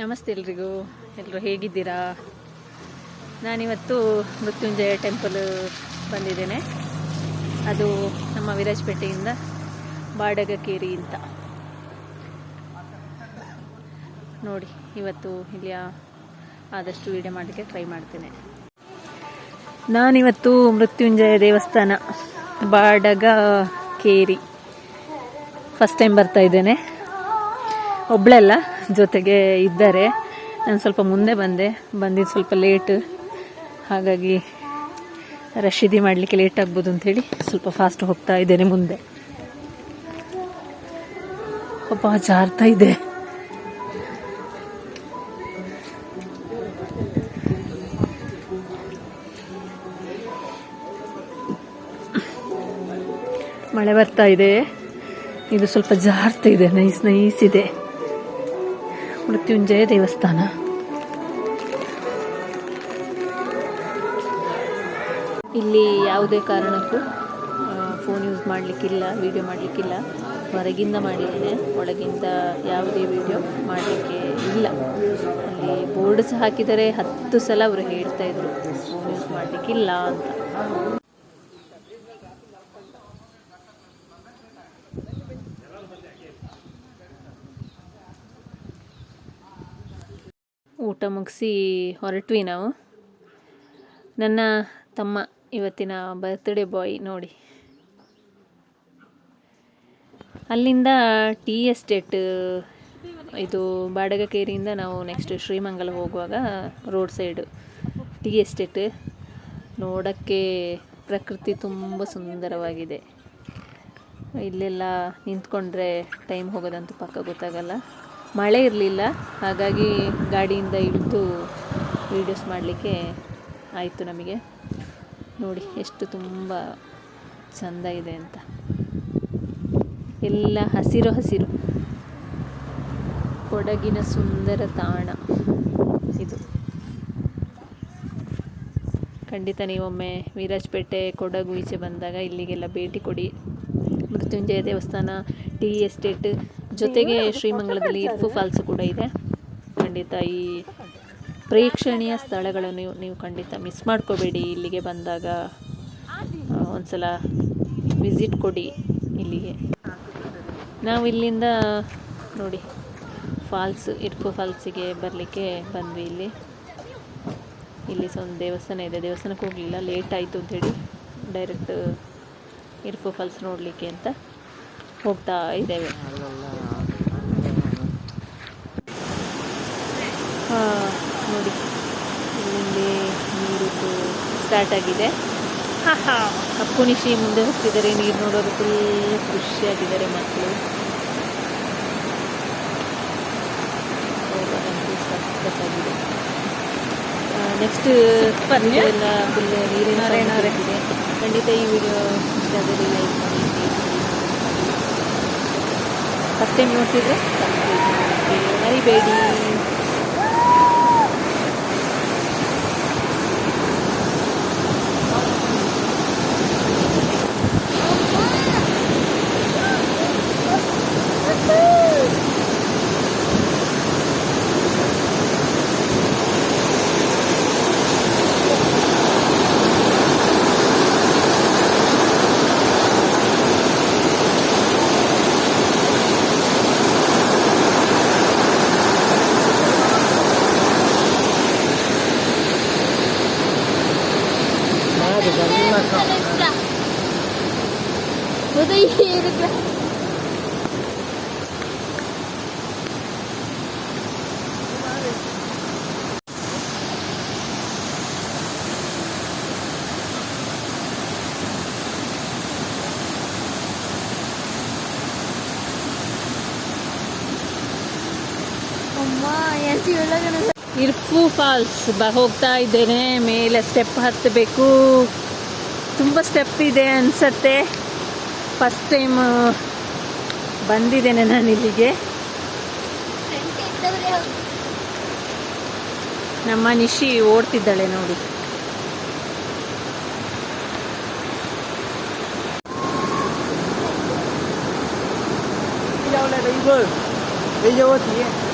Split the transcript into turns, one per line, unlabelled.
ನಮಸ್ತೆ ಎಲ್ರಿಗೂ. ಎಲ್ಲರೂ ಹೇಗಿದ್ದೀರಾ? ನಾನಿವತ್ತು ಮೃತ್ಯುಂಜಯ ಟೆಂಪಲ್ ಬಂದಿದ್ದೇನೆ. ಅದು ನಮ್ಮ ವಿರಾಜಪೇಟೆಯಿಂದ ಬಾಡಗಕೇರಿ ಅಂತ. ನೋಡಿ, ಇವತ್ತು ಇಲ್ಲಿಯ ಆದಷ್ಟು ವೀಡಿಯೋ ಮಾಡಲಿಕ್ಕೆ ಟ್ರೈ ಮಾಡ್ತೇನೆ. ನಾನಿವತ್ತು ಮೃತ್ಯುಂಜಯ ದೇವಸ್ಥಾನ ಬಾಡಗ ಕೇರಿ ಫಸ್ಟ್ ಟೈಮ್ ಬರ್ತಾ ಇದ್ದೇನೆ. ಒಬ್ಳಲ್ಲ ಜೊತೆಗೆ ಇದ್ದಾರೆ ನಾನು ಸ್ವಲ್ಪ ಮುಂದೆ ಬಂದೆ. ಬಂದಿದ್ದು ಸ್ವಲ್ಪ ಲೇಟ್ ಹಾಗಾಗಿ ರಶೀದಿ ಮಾಡಲಿಕ್ಕೆ ಲೇಟ್ ಆಗ್ಬೋದು ಅಂಥೇಳಿ ಸ್ವಲ್ಪ ಫಾಸ್ಟ್ ಹೋಗ್ತಾ ಇದ್ದೇನೆ ಮುಂದೆ. ಪಾಪ ಜಾರ್ತಾ ಇದೆ. ಮಳೆ ಬರ್ತಾ ಇದೆ. ಇದು ಸ್ವಲ್ಪ ಜಾರ್ತಾ ಇದೆ. ನೈಸ್ ನೈಸ್ ಇದೆ. ಮೃತ್ಯುಂಜಯ ದೇವಸ್ಥಾನ. ಇಲ್ಲಿ ಯಾವುದೇ ಕಾರಣಕ್ಕೂ ಫೋನ್ ಯೂಸ್ ಮಾಡಲಿಕ್ಕಿಲ್ಲ ವಿಡಿಯೋ ಮಾಡಲಿಕ್ಕಿಲ್ಲ. ಹೊರಗಿಂದ ಮಾಡಿದ್ದೇನೆ, ಒಳಗಿಂದ ಯಾವುದೇ ವಿಡಿಯೋ ಮಾಡಲಿಕ್ಕೆ ಇಲ್ಲ. ಅಲ್ಲಿ ಬೋರ್ಡ್ ಸಹ ಹಾಕಿದರೆ ಹತ್ತು ಸಲ ಅವರು ಹೇಳ್ತಾ ಇದ್ರು ಫೋನ್ ಯೂಸ್ ಮಾಡಲಿಕ್ಕಿಲ್ಲ ಅಂತ. ಊಟ ಮುಗಿಸಿ ಹೊರಟ್ವಿ ನಾವು. ನನ್ನ ತಮ್ಮ ಇವತ್ತಿನ ಬರ್ತ್ಡೇ ಬಾಯ್ ನೋಡಿ. ಅಲ್ಲಿಂದ ಟೀ ಎಸ್ಟೇಟ್ ಇದು ಬಾಡಗಕೇರಿಯಿಂದ ನಾವು ನೆಕ್ಸ್ಟ್ ಶ್ರೀಮಂಗಲ ಹೋಗುವಾಗ ರೋಡ್ ಸೈಡು ಟೀ ಎಸ್ಟೇಟ್ ನೋಡೋಕ್ಕೆ ಪ್ರಕೃತಿ ತುಂಬ ಸುಂದರವಾಗಿದೆ. ಇಲ್ಲೆಲ್ಲ ನಿಂತ್ಕೊಂಡ್ರೆ ಟೈಮ್ ಹೋಗೋದಂತೂ ಪಕ್ಕ ಗೊತ್ತಾಗಲ್ಲ. ಮಳೆ ಇರಲಿಲ್ಲ. ಹಾಗಾಗಿ ಗಾಡಿಯಿಂದ ಇಳಿದು ವೀಡಿಯೋಸ್ ಮಾಡಲಿಕ್ಕೆ ಆಯಿತು ನಮಗೆ. ನೋಡಿ, ಎಷ್ಟು ತುಂಬ ಚೆಂದ ಇದೆ ಅಂತ. ಎಲ್ಲ ಹಸಿರು ಹಸಿರು. ಕೊಡಗಿನ ಸುಂದರ ತಾಣ ಇದು. ಖಂಡಿತ ನೀವೊಮ್ಮೆ ವಿರಾಜಪೇಟೆ, ಕೊಡಗು ಈಚೆ ಬಂದಾಗ ಇಲ್ಲಿಗೆಲ್ಲ ಭೇಟಿ ಕೊಡಿ. ಮೃತ್ಯುಂಜಯ ದೇವಸ್ಥಾನ, ಟಿ ಎಸ್ಟೇಟ್ ಜೊತೆಗೆ ಶ್ರೀಮಂಗಲದಲ್ಲಿ ಇರ್ಫು ಫಾಲ್ಸ್ ಕೂಡ ಇದೆ. ಖಂಡಿತ ಈ ಪ್ರೇಕ್ಷಣೀಯ ಸ್ಥಳಗಳನ್ನು ನೀವು ಖಂಡಿತ ಮಿಸ್ ಮಾಡ್ಕೋಬೇಡಿ. ಇಲ್ಲಿಗೆ ಬಂದಾಗ ಒಂದ್ಸಲ ವಿಸಿಟ್ ಕೊಡಿ ಇಲ್ಲಿಗೆ. ನಾವು ಇಲ್ಲಿಂದ ನೋಡಿ, ಫಾಲ್ಸ್, ಇರ್ಫು ಫಾಲ್ಸಿಗೆ ಬರಲಿಕ್ಕೆ ಬಂದ್ವಿ ಇಲ್ಲಿ. ಇಲ್ಲಿ ಸಹ ಒಂದು ದೇವಸ್ಥಾನ ಇದೆ. ದೇವಸ್ಥಾನಕ್ಕೆ ಹೋಗಲಿಲ್ಲ ಲೇಟ್ ಆಯಿತು ಅಂತೇಳಿ ಡೈರೆಕ್ಟ್ ಇರ್ಫು ಫಾಲ್ಸ್ ನೋಡಲಿಕ್ಕೆ ಅಂತ ಹೋಗ್ತಾ ಇದ್ದೇವೆ. ನೋಡಿ. ಇಲ್ಲಿಂದ ನೀರು ಸ್ಟಾರ್ಟ್ ಆಗಿದೆ. ಅಪ್ಪು ನಿಶಿ ಮುಂದೆ ಹೋಗ್ತಿದ್ದಾರೆ. ನೀರು ನೋಡೋದು ಫುಲ್ ಖುಷಿಯಾಗಿದ್ದಾರೆ ಮಕ್ಕಳು. ಸಖತ್ತಾಗಿದೆ. ನೆಕ್ಸ್ಟ್ ಎಲ್ಲ ಫುಲ್ ನೀರಿನ ಇದೆ. ಖಂಡಿತ ಈ ವಿಡಿಯೋ ಇಷ್ಟ ಆದರೆ ಲೈಕ್ ಮಾಡಿ. ಫಸ್ಟ್ ಟೈಮ್ ನೋಡ್ತಿದ್ರೆ?
けじ
ゃあり
ません。
また
言
えるか。
Mamá,
ya estoy hablando
Irpu falls. ಬ, ಹೋಗ್ತಾ ಇದ್ದೇನೆ, ಮೇಲೆ ಸ್ಟೆಪ್ ಹತ್ತಬೇಕು. ತುಂಬ ಸ್ಟೆಪ್ ಇದೆ ಅನಿಸತ್ತೆ. ಫಸ್ಟ್ ಟೈಮ್ ಬಂದಿದ್ದೇನೆ ನಾನು ಇಲ್ಲಿಗೆ ನಮ್ಮ ನಿಶಿ ಓಡ್ತಿದ್ದಾಳೆ ನೋಡಿ.
đâu lại đấy